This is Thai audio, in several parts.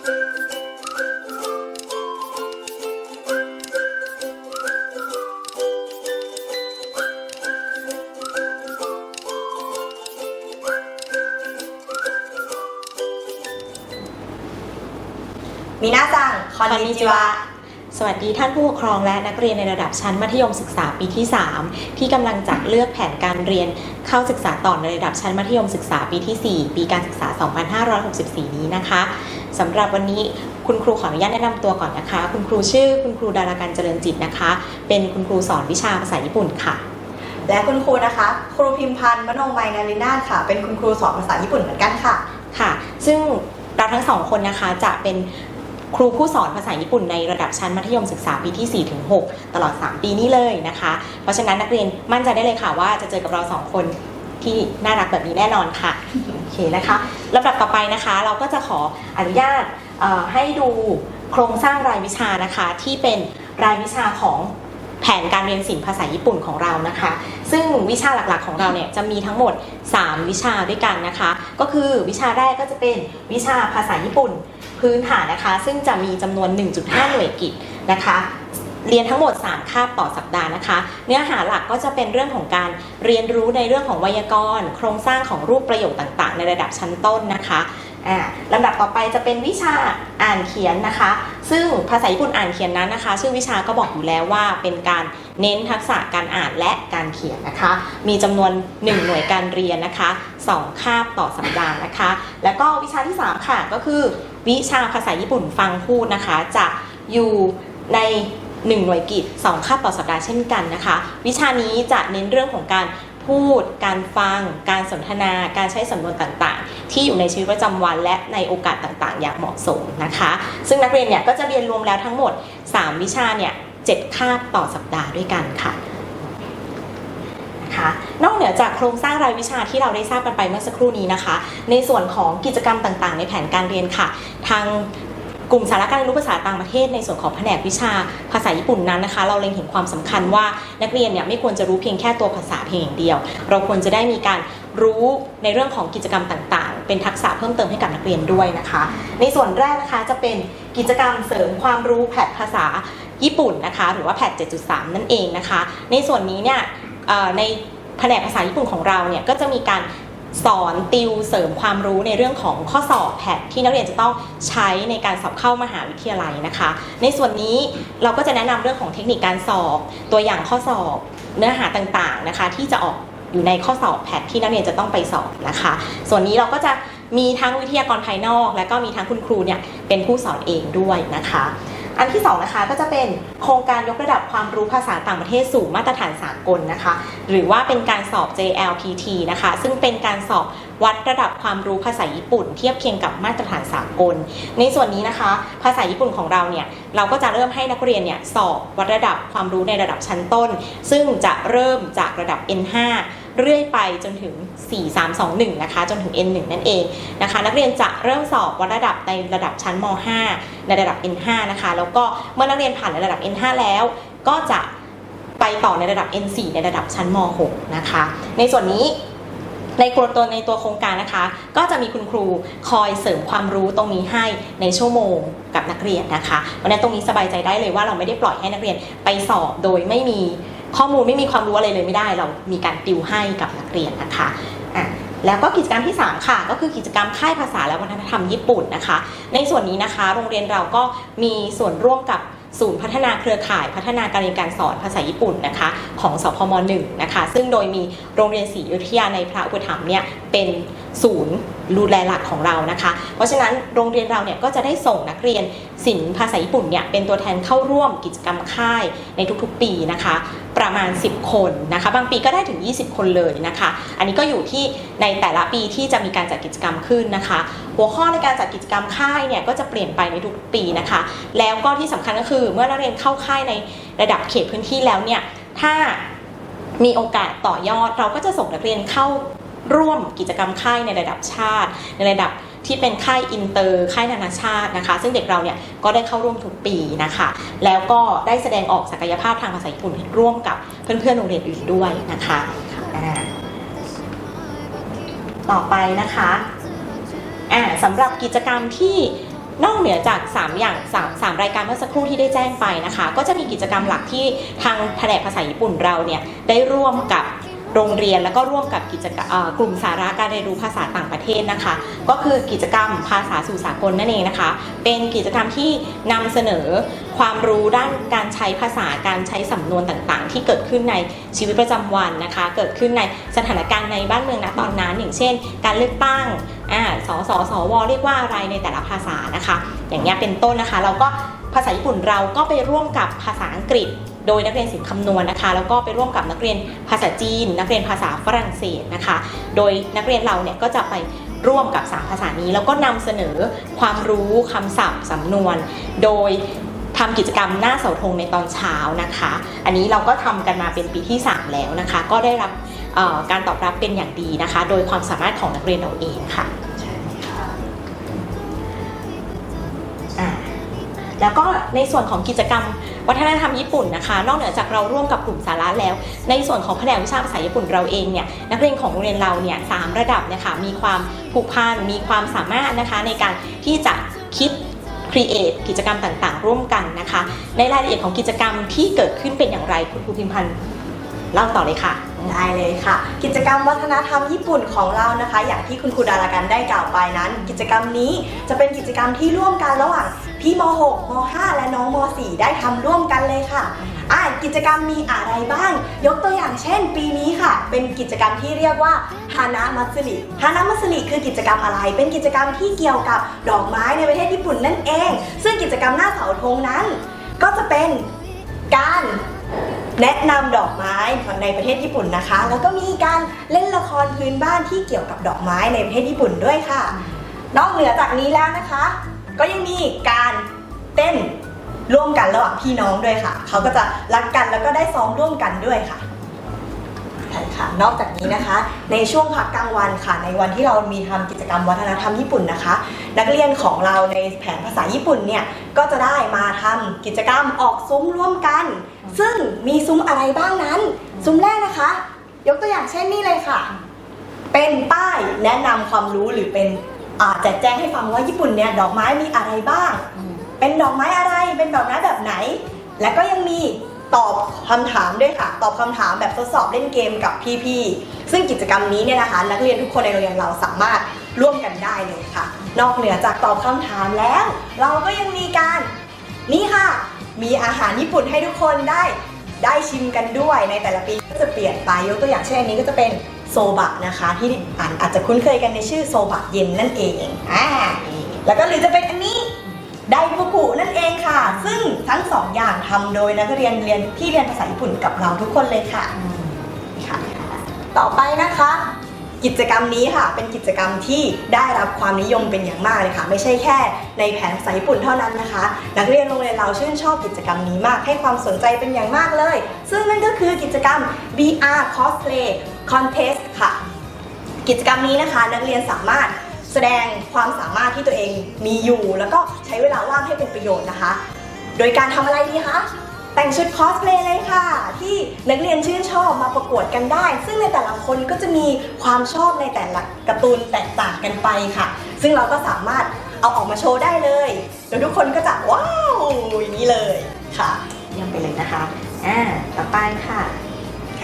มีนาซังคอนนิจิวะ สวัสดีท่านผู้ปกครองและนักเรียนในระดับชั้นมัธยมศึกษาปีที่ 3 ที่กำลังจะเลือกแผนการเรียนเข้าศึกษาต่อในระดับชั้นมัธยมศึกษาปีที่ 4 ปีการศึกษา 2564 นี้นะคะ สำหรับวันนี้คุณครูขออนุญาตแนะนำตัวก่อนนะคะ คุณครูชื่อคุณครูดาราการเจริญจิตนะคะ เป็นคุณครูสอนวิชาภาษาญี่ปุ่นค่ะ และคุณครูนะคะ ครูพิมพันธ์มโนมัยนารินาถค่ะ เป็นคุณครูสอนภาษาญี่ปุ่นเหมือนกันค่ะค่ะ ซึ่งเราทั้งสองคนนะคะจะเป็นครูผู้สอนภาษาญี่ปุ่นในระดับชั้นมัธยมศึกษาปีที่ 4 ถึง 6 ตลอด 3 ปีนี้เลยนะคะ เพราะฉะนั้นนักเรียนมั่นใจได้เลยค่ะว่าจะเจอกับเราสองคน ที่น่ารักแบบนี้แน่นอนค่ะโอเคนะคะลำดับต่อไปนะคะ เราก็จะขออนุญาตให้ดูโครงสร้างรายวิชานะคะที่เป็นรายวิชาของแผนการเรียนศิลป์ภาษาญี่ปุ่นของเรานะคะ ซึ่งวิชาหลักๆของเราเนี่ยจะมีทั้งหมด 3 วิชาด้วยกันนะคะ ก็คือวิชาแรกก็จะเป็นวิชาภาษาญี่ปุ่นพื้นฐานนะคะ ซึ่งจะมีจำนวน 1.5 หน่วยกิจนะคะ เรียนทั้งหมด 3 คาบต่อสัปดาห์นะคะ เนื้อหาหลักก็จะเป็นเรื่องของการเรียนรู้ในเรื่องของไวยากรณ์ โครงสร้างของรูปประโยคต่างๆ ในระดับชั้นต้นนะคะลำดับต่อไปจะเป็นวิชาอ่านเขียนนะคะ ซึ่งภาษาญี่ปุ่นอ่านเขียนนั้นนะคะ ชื่อวิชาก็บอกอยู่แล้วว่าเป็นการเน้นทักษะการอ่านและการเขียนนะคะ มีจำนวน 1 หน่วยการเรียนนะคะ 2 คาบต่อสัปดาห์นะคะ แล้วก็วิชาที่ 3 ค่ะก็คือ วิชาภาษาญี่ปุ่นฟังพูดนะคะ จะอยู่ใน 1 หน่วยกิจ 2 คาบต่อสัปดาห์เช่นกันนะคะ วิชานี้จะเน้นเรื่องของการพูด การฟัง การสนทนา การใช้สำนวนต่างๆ ที่อยู่ในชีวิตประจำวันและในโอกาสต่างๆ อย่างเหมาะสมนะคะ ซึ่งนักเรียนเนี่ยก็จะเรียนรวมแล้วทั้งหมด 3 วิชาเนี่ย7คาบต่อสัปดาห์ด้วยกันค่ะนะคะนอกเหนือจากโครงสร้างรายวิชาที่เราได้ทราบกันไปเมื่อสักครู่นี้นะคะ ในส่วนของกิจกรรมต่างๆ ในแผนการเรียนค่ะ ทาง กลุ่มสาระการเรียนรู้ภาษาต่างประเทศในส่วนของแผนกวิชาภาษาญี่ปุ่นนั้นนะคะ เราเล็งเห็นความสำคัญว่านักเรียนเนี่ยไม่ควรจะรู้เพียงแค่ตัวภาษาเพียงอย่างเดียว เราควรจะได้มีการรู้ในเรื่องของกิจกรรมต่างๆ เป็นทักษะเพิ่มเติมให้กับนักเรียนด้วยนะคะ ในส่วนแรกนะคะจะเป็นกิจกรรมเสริมความรู้แผดภาษาญี่ปุ่นนะคะหรือว่าแพท7.3 นั่นเองนะคะ ในส่วนนี้เนี่ยในแผนกภาษาญี่ปุ่นของเราเนี่ยก็จะมีการ สอนติวเสริมความรู้ในเรื่องของข้อสอบแพทที่นักเรียนจะต้องใช้ในการสอบเข้ามหาวิทยาลัยนะคะ ในส่วนนี้เราก็จะแนะนำเรื่องของเทคนิคการสอบ ตัวอย่างข้อสอบเนื้อหาต่างๆนะคะ ที่จะออกอยู่ในข้อสอบแพทที่นักเรียนจะต้องไปสอบนะคะ ส่วนนี้เราก็จะมีทั้งวิทยากรภายนอก และก็มีทั้งคุณครูเนี่ยเป็นผู้สอนเองด้วยนะคะ อันที่สองนะคะก็จะเป็นโครงการยกระดับความรู้ภาษาต่างประเทศสู่มาตรฐานสากลนะคะ หรือว่าเป็นการสอบ JLPT นะคะ ซึ่งเป็นการสอบวัดระดับความรู้ภาษาญี่ปุ่น เทียบเคียงกับมาตรฐานสากล ในส่วนนี้นะคะ ภาษาญี่ปุ่นของเราเนี่ยเราก็จะเริ่มให้นักเรียนเนี่ยสอบวัดระดับความรู้ในระดับชั้นต้น ซึ่งจะเริ่มจากระดับ N5 เรื่อยไปจนถึง 4321 นะคะ จนถึง N1 นั่นเองนะคะ นักเรียนจะเริ่มสอบวัดระดับในระดับชั้นม .5 ในระดับ N5 นะคะ แล้วก็เมื่อนักเรียนผ่านในระดับ N5 แล้ว ก็จะไปต่อในระดับ N4 ในระดับชั้นม .6 นะคะ ในส่วนนี้ในตัวในตัวโครงการนะคะ ก็จะมีคุณครูคอยเสริมความรู้ตรงนี้ให้ในชั่วโมงกับนักเรียนนะคะเพราะฉะนั้นตรงนี้สบายใจได้เลยว่าเราไม่ได้ปล่อยให้นักเรียนไปสอบโดยไม่มี ข้อมูลไม่มีความรู้อะไรเลยไม่ได้ เรามีการติวให้กับนักเรียนนะคะอะแล้วก็กิจกรรมที่ 3 ค่ะ ก็คือกิจกรรมค่ายภาษาและวัฒนธรรมญี่ปุ่นนะคะ ในส่วนนี้นะคะ โรงเรียนเราก็มีส่วนร่วมกับศูนย์พัฒนาเครือข่ายพัฒนาการเรียนการสอนภาษาญี่ปุ่นนะคะ ของสพมหนึ่งนะคะ ซึ่งโดยมีโรงเรียนศรีอยุธยาในพระอุปถัมภ์เนี่ยเป็นศูนย์ดูแลหลักของเรานะคะ เพราะฉะนั้นโรงเรียนเราเนี่ยก็จะได้ส่งนักเรียนศิลป์ภาษาญี่ปุ่นเนี่ยเป็นตัวแทนเข้าร่วมกิจกรรมค่ายในทุกๆปีนะคะ ประมาณ 10 คนนะคะ บางปีก็ได้ถึง 20 คนเลยนะคะ อันนี้ก็อยู่ที่ในแต่ละปีที่จะมีการจัดกิจกรรมขึ้นนะคะ หัวข้อในการจัดกิจกรรมค่ายเนี่ยก็จะเปลี่ยนไปในทุกปีนะคะ แล้วก็ที่สำคัญก็คือเมื่อนักเรียนเข้าค่ายในระดับเขตพื้นที่แล้วเนี่ย ถ้ามีโอกาสต่อยอดเราก็จะส่งนักเรียนเข้าร่วมกิจกรรมค่ายในระดับชาติ ในระดับ ที่เป็นค่ายอินเตอร์ค่ายนานาชาตินะคะ ซึ่งเด็กเราเนี่ยก็ได้เข้าร่วมทุกปีนะคะ แล้วก็ได้แสดงออกศักยภาพทางภาษาญี่ปุ่นร่วมกับเพื่อนๆโรงเรียนอื่นด้วยนะคะต่อไปนะคะอ่าสำหรับกิจกรรมที่นอกเหนือจาก 3 อย่าง3 3รายการเมื่อสักครู่ที่ได้แจ้งไปนะคะ ก็จะมีกิจกรรมหลักที่ทางแผนกภาษาญี่ปุ่นเราเนี่ยได้ร่วมกับ โรงเรียนแล้วก็ร่วมกับกิจกรรมกลุ่มสาระการเรียนรู้ภาษาต่างประเทศนะคะ ก็คือกิจกรรมภาษาสู่สากลนั่นเองนะคะ เป็นกิจกรรมที่นำเสนอความรู้ด้านการใช้ภาษาการใช้สำนวนต่างๆ ที่เกิดขึ้นในชีวิตประจำวันนะคะ เกิดขึ้นในสถานการณ์ในบ้านเมืองณตอนนั้น อย่างเช่น การเลือกตั้งอ่าสสสวเรียกว่าอะไรในแต่ละภาษานะคะ อย่างเงี้ยเป็นต้นนะคะ เราก็ภาษาญี่ปุ่นเราก็ไปร่วมกับภาษาอังกฤษ โดยนักเรียนศิลป์คำนวณนะคะ แล้วก็ไปร่วมกับนักเรียนภาษาจีน นักเรียนภาษาฝรั่งเศสนะคะ โดยนักเรียนเราเนี่ยก็จะไปร่วมกับสามภาษานี้ แล้วก็นำเสนอความรู้คำศัพท์สำนวน โดยทำกิจกรรมหน้าเสาธงในตอนเช้านะคะ อันนี้เราก็ทำกันมาเป็นปีที่ 3 แล้วนะคะ ก็ได้รับการตอบรับเป็นอย่างดีนะคะ โดยความสามารถของนักเรียนเราเองค่ะแล้วก็ในส่วนของกิจกรรม วัฒนธรรมญี่ปุ่นนะคะ นอกเหนือจากเราร่วมกับกลุ่มสาระแล้ว ในส่วนของแผนกวิชาภาษาญี่ปุ่นเราเองเนี่ยนักเรียนของโรงเรียนเราเนี่ยสามระดับนะคะมีความผูกพันมีความสามารถนะคะในการที่จะคิดครีเอทกิจกรรมต่างๆ ร่วมกันนะคะ ในรายละเอียดของกิจกรรมที่เกิดขึ้นเป็นอย่างไรคุณครูพิมพันธ์เล่าต่อเลยค่ะ ได้เลยค่ะ กิจกรรมวัฒนธรรมญี่ปุ่นของเรานะคะ อย่างที่คุณครูดารากันได้กล่าวไปนั้น กิจกรรมนี้จะเป็นกิจกรรมที่ร่วมกันระหว่างพี่ม .6 ม .5 และน้องม .4 ได้ทำร่วมกันเลยค่ะอ่ากิจกรรมมีอะไรบ้าง ยกตัวอย่างเช่น ปีนี้ค่ะ เป็นกิจกรรมที่เรียกว่าฮานามัตสึริฮานามัตสึริคือกิจกรรมอะไร เป็นกิจกรรมที่เกี่ยวกับดอกไม้ในประเทศญี่ปุ่นนั่นเอง ซึ่งกิจกรรมหน้าเสาธงนั้น ก็จะเป็นการ แนะนำดอกไม้ในประเทศญี่ปุ่นนะคะ แล้วก็มีการเล่นละครพื้นบ้านที่เกี่ยวกับดอกไม้ในประเทศญี่ปุ่นด้วยค่ะ นอกเหนือจากนี้แล้วนะคะ ก็ยังมีการเต้นร่วมกันระหว่างพี่น้องด้วยค่ะ เขาก็จะรักกันแล้วก็ได้ซ้อมร่วมกันด้วยค่ะใช่ค่ะ นอกจากนี้นะคะ ในช่วงพักกลางวันค่ะ ในวันที่เรามีทำกิจกรรมวัฒนธรรมญี่ปุ่นนะคะ นักเรียนของเราในแผนภาษาญี่ปุ่นเนี่ย ก็จะได้มาทำกิจกรรมออกซุ้มร่วมกัน ซึ่งมีซุ้มอะไรบ้างนั้น ซุ้มแรกนะคะ ยกตัวอย่างเช่นนี่เลยค่ะ เป็นป้ายแนะนำความรู้หรือเป็นอ่าแจกแจงให้ฟังว่าญี่ปุ่นเนี่ยดอกไม้มีอะไรบ้าง เป็นดอกไม้อะไร เป็นดอกไม้แบบไหน และก็ยังมีตอบคำถามด้วยค่ะ ตอบคำถามแบบทดสอบเล่นเกมกับพี่ๆ ซึ่งกิจกรรมนี้เนี่ยนะคะ นักเรียนทุกคนในโรงเรียนเราสามารถร่วมกันได้เลยค่ะ นอกเหนือจากตอบคำถามแล้ว เราก็ยังมีการนี่ค่ะ มีอาหารญี่ปุ่นให้ทุกคนได้ได้ชิมกันด้วยในแต่ละปีก็จะเปลี่ยนไปยกตัวอย่างเช่นอันนี้ก็จะเป็นโซบะนะคะ ที่อ่านอาจจะคุ้นเคยกันในชื่อโซบะเย็นนั่นเองอ่าแล้วก็หรือจะเป็นอันนี้ไดฟุกุนั่นเองค่ะ ซึ่งทั้งสองอย่างทำโดยนักเรียนเรียนที่เรียนภาษาญี่ปุ่นกับเราทุกคนเลยค่ะค่ะ ต่อไปนะคะ กิจกรรมนี้ค่ะ เป็นกิจกรรมที่ได้รับความนิยมเป็นอย่างมากเลยค่ะ ไม่ใช่แค่ในแผนภาษาญี่ปุ่นเท่านั้นนะคะ นักเรียนโรงเรียนเราชื่นชอบกิจกรรมนี้มาก ให้ความสนใจเป็นอย่างมากเลย ซึ่งนั่นก็คือกิจกรรม VR Cosplay Contest ค่ะ กิจกรรมนี้นะคะ นักเรียนสามารถแสดงความสามารถที่ตัวเองมีอยู่ แล้วก็ใช้เวลาว่างให้เป็นประโยชน์นะคะ โดยการทำอะไรดีคะ แต่งชุดคอสเพลย์เลยค่ะ ที่นักเรียนชื่นชอบมาประกวดกันได้ ซึ่งในแต่ละคนก็จะมีความชอบในแต่ละการ์ตูนแตกต่างกันไปค่ะ ซึ่งเราก็สามารถเอาออกมาโชว์ได้เลยโดยทุกคนก็จะว้าวอย่างนี้เลยค่ะเยี่ยมไปเลยนะคะอ่าต่อไปค่ะ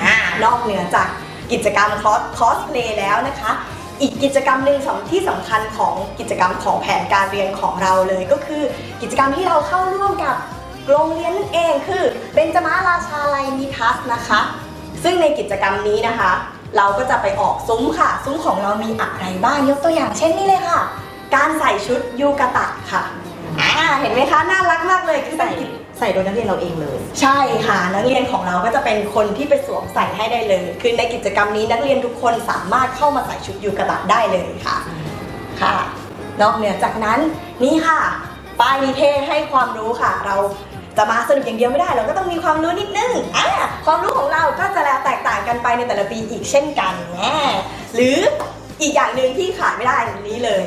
อ่านอกเหนือจากกิจกรรมคอสคอสเพลย์แล้วนะคะ อีกกิจกรรมหนึ่งสำที่สำคัญของกิจกรรมของแผนการเรียนของเราเลยก็คือ กิจกรรมที่เราเข้าร่วมกับ โรงเรียนนั่นเองคือเบญจมาราชาลัยนิทัศน์นะคะ ซึ่งในกิจกรรมนี้นะคะ เราก็จะไปออกซุ้มค่ะ ซุ้มของเรามีอะไรบ้างยกตัวอย่างเช่นนี่เลยค่ะ การใส่ชุดยูกะตะค่ะอ่าเห็นไหมคะน่ารักมากเลยคือเป็ใส่นกิจใส่โดยนักเรียนเราเองเลย ใช่ค่ะนักเรียนของเราก็จะเป็นคนที่ไปสวมใส่ให้ได้เลย คือในกิจกรรมนี้นักเรียนทุกคนสามารถเข้ามาใส่ชุดยูกะตะได้เลยค่ะค่ะนอกเหนือจากนั้นนี่ค่ะป้ายนิเทศให้ความรู้ค่ะ เรา จะมาสนุกอย่างเดียวไม่ได้ เราก็ต้องมีความรู้นิดนึงอ่าความรู้ของเราก็จะแล้วแตกต่างกันไปในแต่ละปีอีกเช่นกันแน่หรืออีกอย่างหนึ่งที่ขาดไม่ได้อันนี้เลย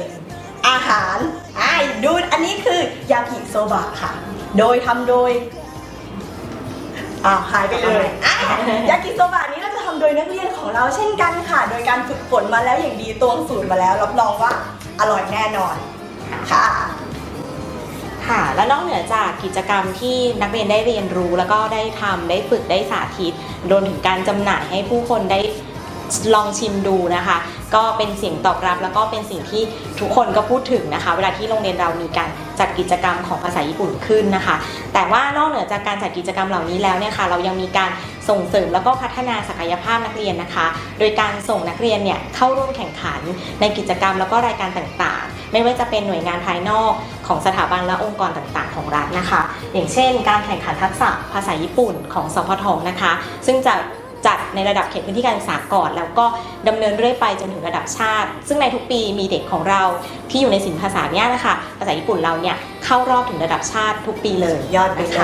อาหารอ่าดูอันนี้คือยากิโซบะค่ะ โดยทำโดยอ่าหายไปเลยอะยากิโซบะนี้เราจะทำโดยนักเรียนของเราเช่นกันค่ะ โดยการฝึกฝนมาแล้วอย่างดีตวงสูตรมาแล้ว รับรองว่าอร่อยแน่นอนค่ะ และนอกเหนือจากกิจกรรมที่นักเรียนได้เรียนรู้แล้วก็ได้ทำได้ฝึกได้สาธิตรวมถึงการจำหน่ายให้ผู้คนได้ลองชิมดูนะคะ ก็เป็นเสียงตอบรับแล้วก็เป็นสิ่งที่ทุกคนก็พูดถึงนะคะ เวลาที่โรงเรียนเรามีการจัดกิจกรรมของภาษาญี่ปุ่นขึ้นนะคะ แต่ว่านอกเหนือจากการจัดกิจกรรมเหล่านี้แล้วเนี่ยค่ะ เรายังมีการ ส่งเสริมแล้วก็พัฒนาศักยภาพนักเรียนนะคะ โดยการส่งนักเรียนเนี่ยเข้าร่วมแข่งขันในกิจกรรมแล้วก็รายการต่างๆ ไม่ว่าจะเป็นหน่วยงานภายนอกของสถาบันและองค์กรต่างๆ ของรัฐนะคะ อย่างเช่น การแข่งขันทักษะภาษาญี่ปุ่นของสพทนะคะ ซึ่งจะ จัดในระดับเขตพื้นที่การศึกษาก่อน แล้วก็ดำเนินเรื่อยไปจนถึงระดับชาติ ซึ่งในทุกปีมีเด็กของเราที่อยู่ในสินภาษาเนี่ยนะคะภาษาญี่ปุ่นเราเนี่ยเข้ารอบถึงระดับชาติทุกปีเลยยอดไปเล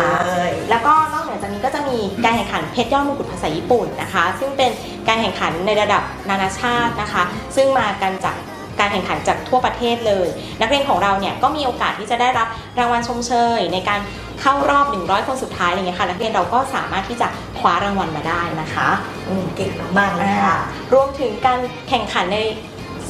ยแล้วก็นอกเหนือจากนี้ก็จะมีการแข่งขันเพชรยอดมงกุฎภาษาญี่ปุ่นนะคะ ซึ่งเป็นการแข่งขันในระดับนานาชาตินะคะ ซึ่งมากันจากการแข่งขันจากทั่วประเทศเลย นักเรียนของเราเนี่ยก็มีโอกาสที่จะได้รับรางวัลชมเชยในการ เข้ารอบ 100 คนสุดท้ายอะไรเงี้ยค่ะ นักเรียนเราก็สามารถที่จะคว้ารางวัลมาได้นะคะอืมเก่งมากๆเลยค่ะรวมถึงการแข่งขันใน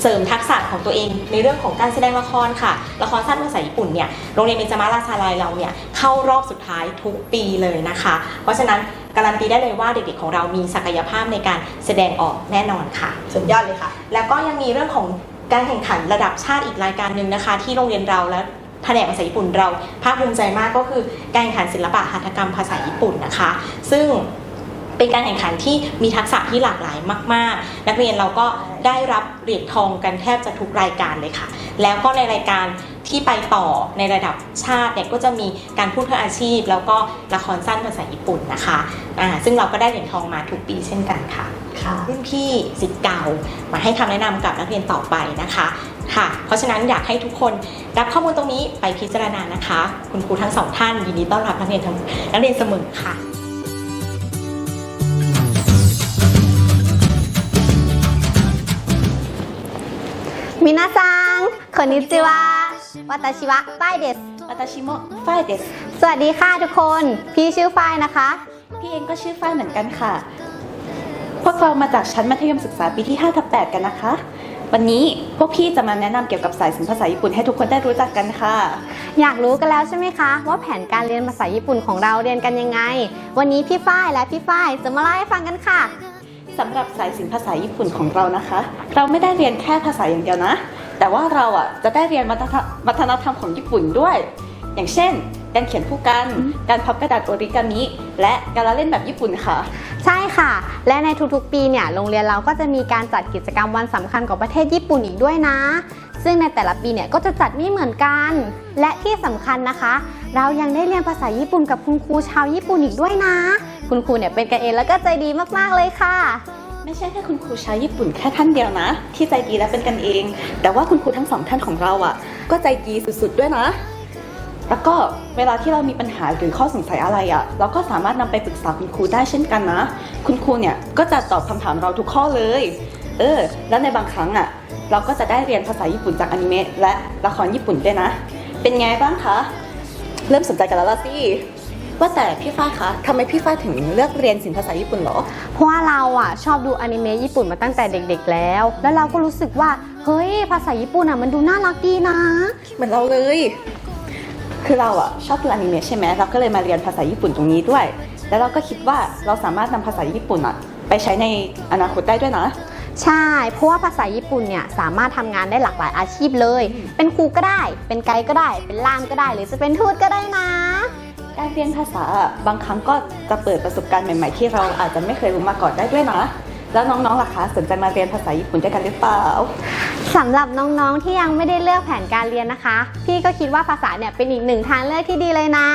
เสริมทักษะของตัวเองในเรื่องของการแสดงละครค่ะ ละครสั้นภาษาญี่ปุ่นเนี่ย โรงเรียนเบญจมาราชาลัยเราเนี่ย เข้ารอบสุดท้ายทุกปีเลยนะคะ เพราะฉะนั้นการันตีได้เลยว่าเด็กๆของเรามีศักยภาพในการแสดงออกแน่นอนค่ะ สุดยอดเลยค่ะ แล้วก็ยังมีเรื่องของการแข่งขันระดับชาติอีกรายการหนึ่งนะคะ ที่โรงเรียนเราและ แผนกภาษาญี่ปุ่นเราภาคภูมิใจมากก็คือการแข่งขันศิลปะหัตถกรรมภาษาญี่ปุ่นนะคะ ซึ่งเป็นการแข่งขันที่มีทักษะที่หลากหลายมาก ๆ นักเรียนเราก็ได้รับเหรียญทองกันแทบจะทุกรายการเลยค่ะ แล้วก็ในรายการที่ไปต่อในระดับชาติเนี่ยก็จะมีการพูดเพื่ออาชีพ แล้วก็ละครสั้นภาษาญี่ปุ่นนะคะอ่าซึ่งเราก็ได้เหรียญทองมาทุกปีเช่นกันค่ะ รุ่นพี่สิทธิ์เก่า มาให้คำแนะนำกับนักเรียนต่อไปนะคะค่ะ เพราะฉะนั้นอยากให้ทุกคนรับข้อมูลตรงนี้ไปพิจารณานะคะ คุณครูทั้งสองท่านยินดีต้อนรับนักเรียนทั้งนักเรียนเสมอค่ะมินาซังคอนนิจิวะวัตชิวะป้ายเดสวัตชิโมป้ายเดส สวัสดีค่ะทุกคน พี่ชื่อฝ้ายนะคะ พี่เองก็ชื่อฝ้ายเหมือนกันค่ะ พวกเรามาจากชั้นมัธยมศึกษาปีที่5ทับ8กันนะคะ วันนี้พวกพี่จะมาแนะนำเกี่ยวกับสายสินภาษาญี่ปุ่นให้ทุกคนได้รู้จักกันค่ะ อยากรู้กันแล้วใช่ไหมคะ ว่าแผนการเรียนภาษาญี่ปุ่นของเราเรียนกันยังไง วันนี้พี่ฝ้ายและพี่ฝ้ายจะมาเล่าให้ฟังกันค่ะ สำหรับสายสินภาษาญี่ปุ่นของเรานะคะ เราไม่ได้เรียนแค่ภาษาอย่างเดียวนะ แต่ว่าเราอะจะได้เรียนวัฒนวัฒนธรรมของญี่ปุ่นด้วย อย่างเช่น การเขียนผู้กัน การพับกระดาษโอริกามิ และการละเล่นแบบญี่ปุ่นค่ะ ใช่ค่ะ และในทุกๆปีเนี่ยโรงเรียนเราก็จะมีการจัดกิจกรรมวันสำคัญของประเทศญี่ปุ่นอีกด้วยนะ ซึ่งในแต่ละปีเนี่ยก็จะจัดไม่เหมือนกัน และที่สำคัญนะคะ เรายังได้เรียนภาษาญี่ปุ่นกับคุณครูชาวญี่ปุ่นอีกด้วยนะ คุณครูเนี่ยเป็นกันเองแล้วก็ใจดีมากๆเลยค่ะไม่ใช่แค่คุณครูชาวญี่ปุ่นแค่ท่านเดียวนะ ที่ใจดีและเป็นกันเอง แต่ว่าคุณครูทั้งสองท่านของเราอะ ก็ใจดีสุดๆด้วยนะ แล้วก็เวลาที่เรามีปัญหาหรือข้อสงสัยอะไรอะ เราก็สามารถนำไปปรึกษาคุณครูได้เช่นกันนะ คุณครูเนี่ยก็จะตอบคำถามเราทุกข้อเลย เออ แล้วในบางครั้งอะ เราก็จะได้เรียนภาษาญี่ปุ่นจากอนิเมะและละครญี่ปุ่นด้วยนะ เป็นไงบ้างคะ เริ่มสนใจกันแล้วล่ะสิว่าแต่พี่ฝ้ายคะทำไมพี่ฝ้ายถึงเลือกเรียนศิลปภาษาญี่ปุ่นเหรอ เพราะว่าเราอะชอบดูอนิเมะญี่ปุ่นมาตั้งแต่เด็ก ๆ แล้ว แล้วเราก็รู้สึกว่า เฮ้ย ภาษาญี่ปุ่นอะมันดูน่ารักดีนะ เหมือนเราเลย คือเราอะชอบดูอนิเมะใช่ไหมเราก็เลยมาเรียนภาษาญี่ปุ่นตรงนี้ด้วย แล้วเราก็คิดว่าเราสามารถนำภาษาญี่ปุ่นอะไปใช้ในอนาคตได้ด้วยนะใช่ เพราะว่าภาษาญี่ปุ่นเนี่ยสามารถทำงานได้หลากหลายอาชีพเลย เป็นครูก็ได้ เป็นไกด์ก็ได้ เป็นล่ามก็ได้ หรือจะเป็นทูตก็ได้นะ การเรียนภาษาอะบางครั้งก็จะเปิดประสบการณ์ใหม่ ๆ ที่เราอาจจะไม่เคยรู้มาก่อนได้ด้วยนะ แล้วน้องๆล่ะคะสนใจมาเรียนภาษาญี่ปุ่นด้วยกันหรือเปล่าสำหรับน้องๆที่ยังไม่ได้เลือกแผนการเรียนนะคะ พี่ก็คิดว่าภาษาเนี่ยเป็นอีกหนึ่งทางเลือกที่ดีเลยนะ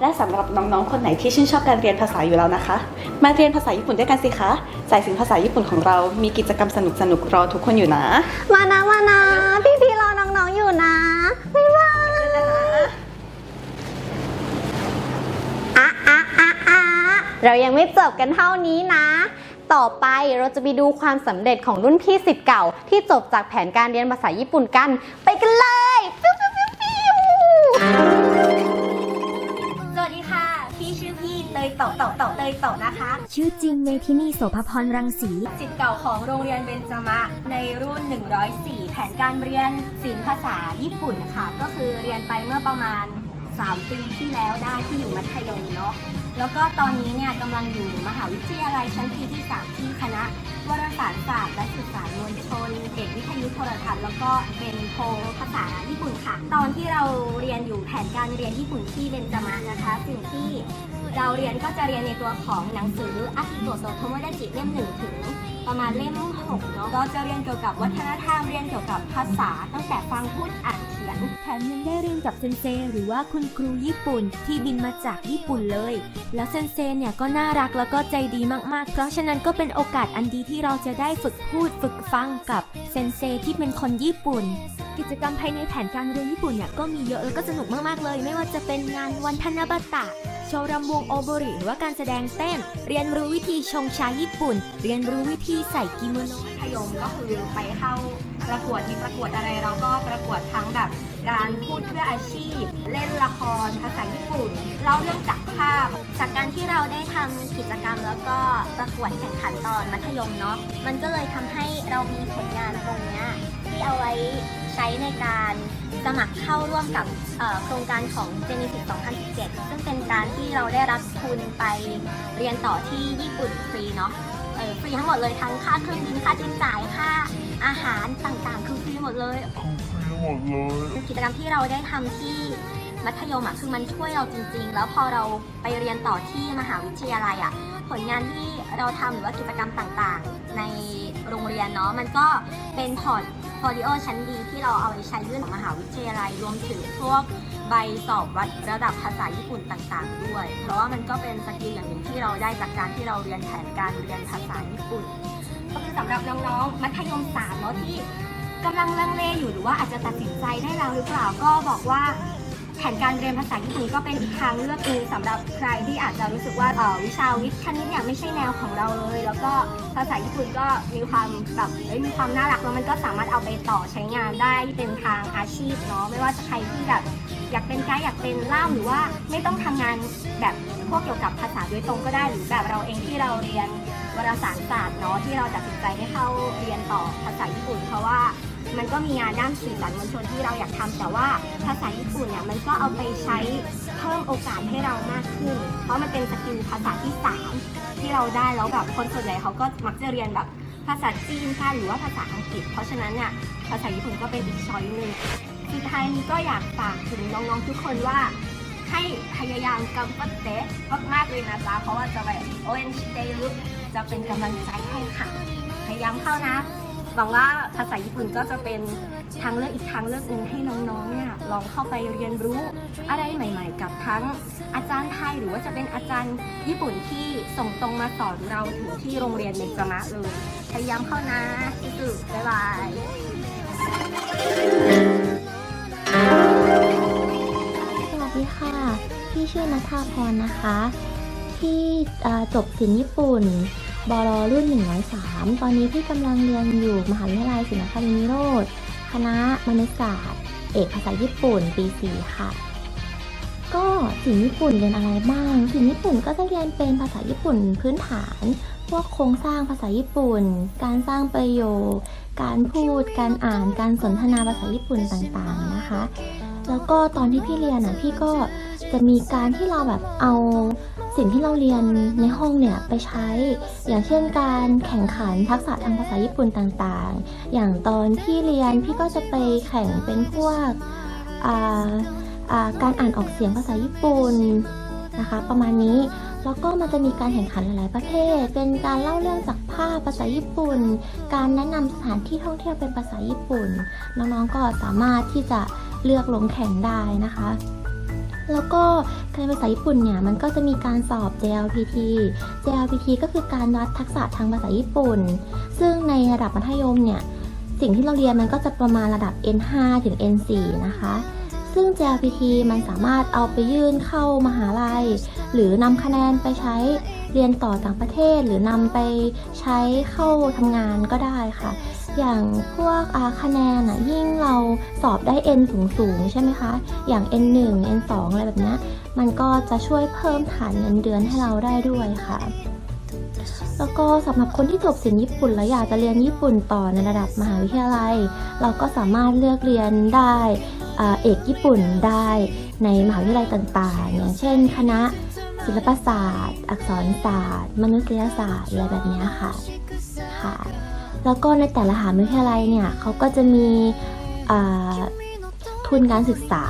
และสำหรับน้องๆคนไหนที่ชื่นชอบการเรียนภาษาอยู่แล้วนะคะ มาเรียนภาษาญี่ปุ่นด้วยกันสิคะสายสินภาษาญี่ปุ่นของเรามีกิจกรรมสนุกๆรอทุกคนอยู่นะ มานะมานะพี่พี่ๆรอน้องๆอยู่นะบ๊ายบายอะอะอะอะเรายังไม่จบกันเท่านี้นะ ต่อไปเราจะไปดูความสำเร็จของรุ่นพี่สิทธิ์เก่า ที่จบจากแผนการเรียนภาษาญี่ปุ่นกัน ไปกันเลยปิ้วปิ้วปิ้วปิ้วสวัสดีค่ะ พี่ชื่อพี่เตยเต่าเต่าเต่าเตยเต่านะคะ ชื่อจริงเมทินีโสภพรรังสี สิทธิ์เก่าของโรงเรียนเบญจมะในรุ่น 104 แผนการเรียนศิลป์ภาษาญี่ปุ่นค่ะ ก็คือเรียนไปเมื่อประมาณ 3 ปีที่แล้วได้ที่อยู่มัธยมเนาะ แล้วก็ตอนนี้เนี่ยกำลังอยู่มหาวิทยาลัยชั้นปีที่ 3 ที่คณะวารสารศาสตร์และสื่อสารมวลชนเอกวิทยุโทรทัศน์แล้วก็เป็นโทภาษาญี่ปุ่นค่ะ ตอนที่เราเรียนอยู่แผนการเรียนญี่ปุ่นที่เบนจามะนะคะ สิ่งที่เราเรียนก็จะเรียนในตัวของหนังสืออากิโตะโซโทโมเดจิเล่มหนึ่งถึง ประมาณเล่มหกเนาะก็จะเรียนเกี่ยวกับวัฒนธรรมเรียนเกี่ยวกับภาษา ตั้งแต่ฟังพูดอ่านเขียนแถมยังได้เรียนกับเซนเซหรือว่าคุณครูญี่ปุ่นที่บินมาจากญี่ปุ่นเลย แล้วเซนเซเนี่ยก็น่ารักแล้วก็ใจดีมากๆ เพราะฉะนั้นก็เป็นโอกาสอันดีที่เราจะได้ฝึกพูดฝึกฟังกับเซนเซที่เป็นคนญี่ปุ่นกิจกรรมภายในแผนการเรียนญี่ปุ่นเนี่ยก็มีเยอะแล้วก็สนุกมากๆเลย ไม่ว่าจะเป็นงานวันทนาบาตะ โชว์รำวงโอโบริหรือว่าการแสดงเต้น เรียนรู้วิธีชงชาญี่ปุ่น เรียนรู้วิธีใส่กิโมโนมัธยมก็คือไปเข้าประกวดมีประกวดอะไรเราก็ประกวดทั้งแบบการพูดเพื่ออาชีพ เล่นละครภาษาญี่ปุ่นเล่าเรื่องจากภาพ จากการที่เราได้ทำกิจกรรมแล้วก็ประกวดแข่งขันตอนมัธยมเนาะมันก็เลยทำให้เรามีผลงานตรงนี้ที่เอาไว้ ช้ในการสมัครเข้าร่วมกับเอ่อโครงการของ Genesis 2017 ซึ่งเป็นการที่เราได้รับทุนไปเรียนต่อที่ญี่ปุ่นฟรีเนาะเออฟรีทั้งหมดเลยทั้งค่าเครื่องบินค่าใช้จ่ายค่าอาหารต่างๆ คือฟรีหมดเลยกิจกรรมที่เราได้ทำที่มัธยมอะคือมันช่วยเราจริง ๆ แล้วพอเราไปเรียนต่อที่มหาวิทยาลัยอะผลงานที่เราทำหรือว่ากิจกรรมต่างๆ ในโรงเรียนเนาะมันก็เป็นพอร์ต โฟลิโอชั้นดีที่เราเอาไปใช้ยื่นของมหาวิทยาลัยรวมถึงพวกใบสอบวัดระดับภาษาญี่ปุ่นต่างๆ ด้วย เพราะว่ามันก็เป็นสกิลอย่างหนึ่งที่เราได้จากการที่เราเรียนแผนการเรียนภาษาญี่ปุ่น ก็คือสำหรับน้องๆมัธยมสามเนาะที่กำลังลังเลอยู่หรือว่าอาจจะตัดสินใจได้แล้วหรือเปล่าก็บอกว่า แผนการเรียนภาษาญี่ปุ่นก็เป็นอีกทางเลือกหนึ่งสำหรับใครที่อาจจะรู้สึกว่าเออวิชาวิทย์คณิตเนี่ยไม่ใช่แนวของเราเลย แล้วก็ภาษาญี่ปุ่นก็มีความแบบเอ้ยมีความน่ารักแล้วมันก็สามารถเอาไปต่อใช้งานได้เป็นทางอาชีพเนาะไม่ว่าจะใครที่แบบอยากเป็นไกด์อยากเป็นล่ามหรือว่าไม่ต้องทำงานแบบพวกเกี่ยวกับภาษาโดยตรงก็ได้หรือแบบเราเองที่เราเรียนวารสารศาสตร์เนาะที่เราตัดสินใจให้เข้าเรียนต่อภาษาญี่ปุ่น เพราะว่า มันก็มีงานด้านสื่อสารมวลชนที่เราอยากทำแต่ว่าภาษาญี่ปุ่นเนี่ยมันก็เอาไปใช้เพิ่มโอกาสให้เรามากขึ้น เพราะมันเป็นสกิลภาษาที่สามที่เราได้แล้วแบบคนส่วนใหญ่เขาก็มักจะเรียนแบบภาษาจีนค่ะหรือว่าภาษาอังกฤษ เพราะฉะนั้นเนี่ยภาษาญี่ปุ่นก็เป็นอีกช้อยหนึ่งสุดท้ายนี้ก็อยากฝากถึงน้องๆทุกคนว่าให้พยายามกำปั้นเตะมากๆเลยนะจ๊ะเพราะว่าจะแบบโอเอ็นชิเตลุจะเป็นกำลังใจให้ค่ะ พยายามเข้านะ หวังว่าภาษาญี่ปุ่นก็จะเป็นทางเลือกอีกทางเลือกหนึ่งให้น้องๆเนี่ยลองเข้าไปเรียนรู้อะไรใหม่ ๆ กับทั้งอาจารย์ไทยหรือว่าจะเป็นอาจารย์ญี่ปุ่นที่ส่งตรงมาสอนเราถึงที่โรงเรียนในจามะเลยพยายามเข้านะสุดๆบ๊ายบายสวัสดีค่ะ พี่ชื่อนัทธาพรนะคะพี่จบศิลป์ญี่ปุ่น บรรุ่น 103 ตอนนี้พี่กำลังเรียนอยู่มหาวิทยาลัยศิลปานิโรธคณะมนุษยศาสตร์ เอกภาษาญี่ปุ่นปี 4 ค่ะ ก็ศิลป์ญี่ปุ่นเรียนอะไรบ้างศิลป์ญี่ปุ่นก็จะเรียนเป็นภาษาญี่ปุ่นพื้นฐาน พวกโครงสร้างภาษาญี่ปุ่น การสร้างประโยค การพูด การอ่าน การสนทนาภาษาญี่ปุ่นต่างๆนะคะ แล้วก็ตอนที่พี่เรียนอะพี่ก็จะมีการที่เราแบบเอา สิ่งที่เราเรียนในห้องเนี่ยไปใช้ อย่างเช่นการแข่งขันทักษะทางภาษาญี่ปุ่นต่างๆ อย่างตอนพี่เรียนพี่ก็จะไปแข่งเป็นพวกการอ่านออกเสียงภาษาญี่ปุ่นนะคะประมาณนี้แล้วก็มันจะมีการแข่งขันหลาย ๆ ประเภท เป็นการเล่าเรื่องจากภาพภาษาญี่ปุ่น การแนะนำสถานที่ท่องเที่ยวเป็นภาษาญี่ปุ่น น้อง ๆ ก็สามารถที่จะเลือกลงแข่งได้นะคะ แล้วก็การภาษาญี่ปุ่นเนี่ยมันก็จะมีการสอบ JLPT JLPT ก็คือการวัดทักษะทางภาษาญี่ปุ่น ซึ่งในระดับมัธยมเนี่ยสิ่งที่เราเรียนมันก็จะประมาณระดับ N5 ถึง N4 นะคะ ซึ่ง JLPT มันสามารถเอาไปยื่นเข้ามหาลัย หรือนำคะแนนไปใช้เรียนต่อต่างประเทศ หรือนำไปใช้เข้าทำงานก็ได้ค่ะ อย่างพวกอาคะแนนอะยิ่งเราสอบได้ N สูงสูงๆใช่ไหมคะ อย่าง N1 N2 อะไรแบบนี้มันก็จะช่วยเพิ่มฐานเงินเดือนให้เราได้ด้วยค่ะแล้วก็สำหรับคนที่จบศิลป์ญี่ปุ่นแล้วอยากจะเรียนญี่ปุ่นต่อในระดับมหาวิทยาลัย เราก็สามารถเลือกเรียนได้ เอกญี่ปุ่นได้ในมหาวิทยาลัยต่างๆ อย่างเช่น คณะศิลปศาสตร์ อักษรศาสตร์ มนุษยศาสตร์อะไรแบบนี้ค่ะค่ะ แล้วก็ในแต่ละมหาวิทยาลัยเนี่ยเขาก็จะมีทุนการศึกษา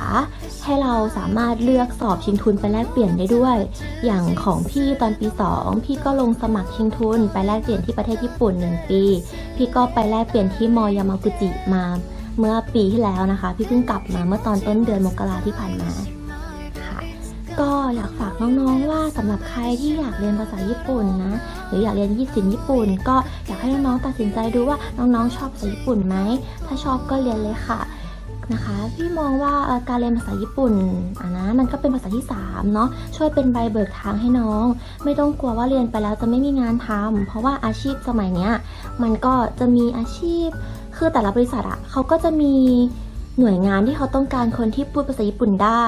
ให้เราสามารถเลือกสอบชิงทุนไปแลกเปลี่ยนได้ด้วย อย่างของพี่ตอนปี 2 พี่ก็ลงสมัครชิงทุน ไปแลกเปลี่ยนที่ประเทศญี่ปุ่น 1 ปี พี่ก็ไปแลกเปลี่ยนที่มอยามากุจิมา เมื่อปีที่แล้วนะคะ พี่เพิ่งกลับมาเมื่อตอนต้นเดือนมกราที่ผ่านมาค่ะก็อยากฝากน้องๆว่าสำหรับใครที่อยากเรียนภาษาญี่ปุ่นนะหรืออยากเรียนญี่ปุ่นญี่ปุ่น ก็อยากให้น้องๆตัดสินใจดูว่าน้องๆชอบภาษาญี่ปุ่นไหมถ้าชอบก็เรียนเลยค่ะนะคะพี่มองว่าการเรียนภาษาญี่ปุ่นอะนะมันก็เป็นภาษาที่3เนาะช่วยเป็นใบเบิกทางให้น้อง ไม่ต้องกลัวว่าเรียนไปแล้วจะไม่มีงานทำเพราะว่าอาชีพสมัยเนี้ยมันก็จะมีอาชีพ คือแต่ละบริษัทอะเขาก็จะมีหน่วยงานที่เขาต้องการคนที่พูดภาษาญี่ปุ่นได้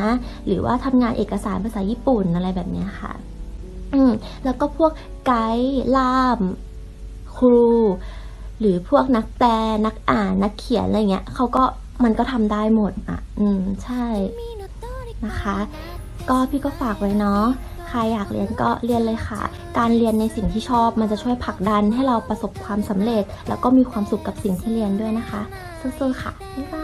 นะ หรือว่าทำงานเอกสารภาษาญี่ปุ่นอะไรแบบนี้ค่ะอืมแล้วก็พวกไกด์ล่าม ครู หรือพวกนักแปลนักอ่านนักเขียนอะไรเงี้ยเขาก็มันก็ทำได้หมดอะ อืม ใช่นะคะ ก็พี่ก็ฝากไว้เนาะ รอยากเรียนก็เรียนเลยค่ะ การเรียนในสิ่งที่ชอบมันจะช่วยผลักดันให้เราประสบความสำเร็จ แล้วก็มีความสุขกับสิ่งที่เรียนด้วยนะคะสู้ๆค่ะบ๊ายบาย